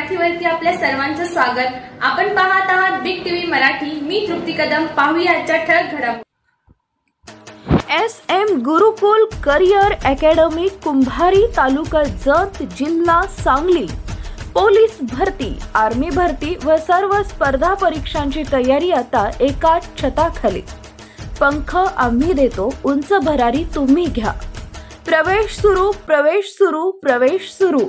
मराठीवरती आपल्या सर्वांचं स्वागत. आपण पाहत आहात बिग टीव्ही मराठी. मी तृप्ती कदम. पाहूया आजच्या ठळक घडामोडी. S M Gurukul career academy Kumbhari taluka Jat जिल्हा सांगली. पोलीस भरती आर्मी भरती व सर्व स्पर्धा परीक्षांची तयारी आता एका छताखाली. पंख आम्ही देतो उंच भरारी तुम्ही घ्या. प्रवेश सुरू प्रवेश सुरू प्रवेश सुरू.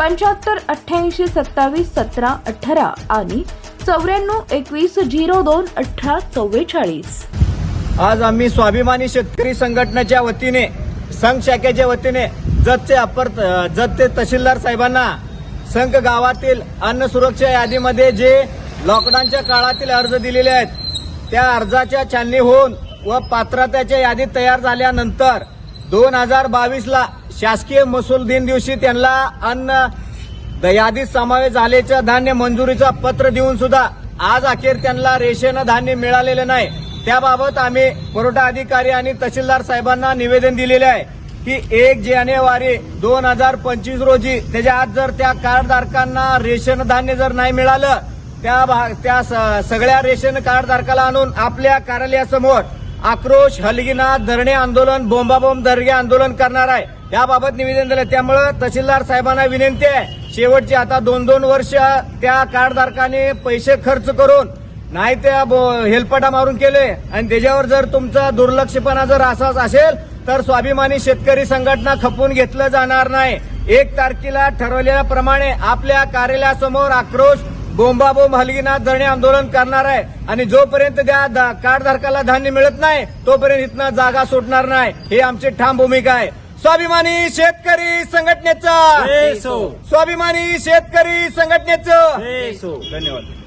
पंच्याहत्तर अठ्ठ्याऐंशी सत्तावीस सतरा अठरा आणि चौऱ्याण्णव एकवीस झिरो दोन अठरा चव्वेचाळीस. आज आम्ही स्वाभिमानी शेतकरी संघटनेच्या वतीने संघ शाखेच्या वतीने जतचे अपर जतचे तहसीलदार साहेबांना संघ गावातील अन्न सुरक्षा यादीमध्ये जे लॉकडाऊनच्या काळातील अर्ज दिलेले आहेत त्या अर्जाच्या छाननी होऊन व पात्रतेच्या यादी तयार झाल्यानंतर दोन हजार बावीसला शासकीय महसूल दिन दिवशी त्यांना अन्न द- यादीत समावेश झाल्याच्या धान्य मंजुरीचा पत्र देऊन सुद्धा आज अखेर त्यांना रेशन धान्य मिळालेलं नाही. त्याबाबत आम्ही पुरवठा अधिकारी आणि तहसीलदार साहेबांना निवेदन दिलेले आहे की एक जानेवारी दोन हजार पंचवीस रोजी त्याच्या आज जर त्या कार्डधारकांना रेशन धान्य जर नाही मिळालं त्या भा- त्या स- सगळ्या रेशन कार्डधारकाला आणून आपल्या कार्यालयासमोर आक्रोश हलगिना धरणे आंदोलन बोंबाबोंब दर्गे आंदोलन करणार आहे. याबाबत निवेदन दिलं त्यामुळं तहसीलदार साहेबांना विनंती आहे. शेवटची आता दोन दोन वर्ष त्या कार्डधारकाने पैसे खर्च करून नाही त्या बो- हेलपटा मारून केले. आणि त्याच्यावर जर तुमचा दुर्लक्षपणा जर असाच असेल तर स्वाभिमानी शेतकरी संघटना खपून घेतलं जाणार नाही. एक तारखेला ठरवलेल्याप्रमाणे आपल्या कार्यालयासमोर आक्रोश बोंबाबोंब हलगिना धरणे आंदोलन करणार आहे. आणि जोपर्यंत त्या कार्डधारकाला धान्य मिळत नाही तोपर्यंत इथनं जागा सुटणार नाही. हे आमची ठाम भूमिका आहे. स्वाभिमानी शेतकरी संघटनेचं! स्वाभिमानी शेतकरी संघटनेचं! धन्यवाद.